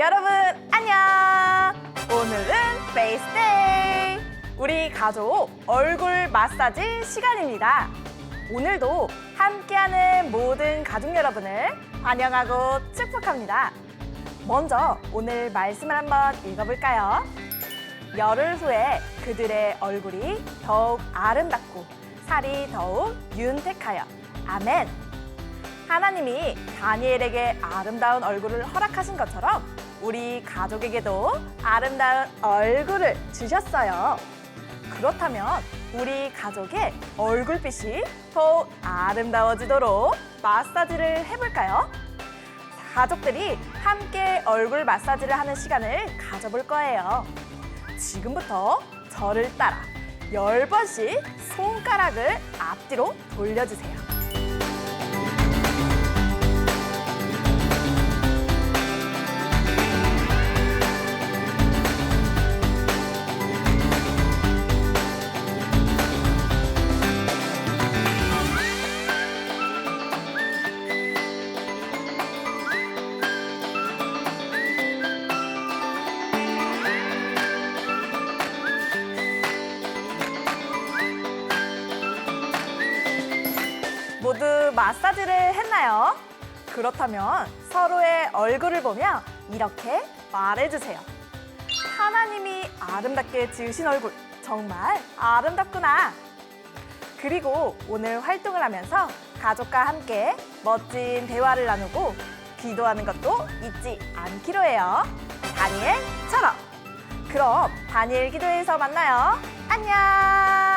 여러분 안녕. 오늘은 페이스데이. 우리 가족 얼굴 마사지 시간입니다. 오늘도 함께하는 모든 가족 여러분을 환영하고 축복합니다. 먼저 오늘 말씀을 한번 읽어볼까요? 열흘 후에 그들의 얼굴이 더욱 아름답고 살이 더욱 윤택하여 아멘. 하나님이 다니엘에게 아름다운 얼굴을 허락하신 것처럼 우리 가족에게도 아름다운 얼굴을 주셨어요. 그렇다면 우리 가족의 얼굴빛이 더욱 아름다워지도록 마사지를 해볼까요? 가족들이 함께 얼굴 마사지를 하는 시간을 가져볼 거예요. 지금부터 저를 따라 열번씩 손가락을 앞뒤로 돌려주세요. 모두 마사지를 했나요? 그렇다면 서로의 얼굴을 보며 이렇게 말해주세요. 하나님이 아름답게 지으신 얼굴 정말 아름답구나. 그리고 오늘 활동을 하면서 가족과 함께 멋진 대화를 나누고 기도하는 것도 잊지 않기로 해요. 다니엘처럼. 그럼 다니엘 기도에서 만나요. 안녕.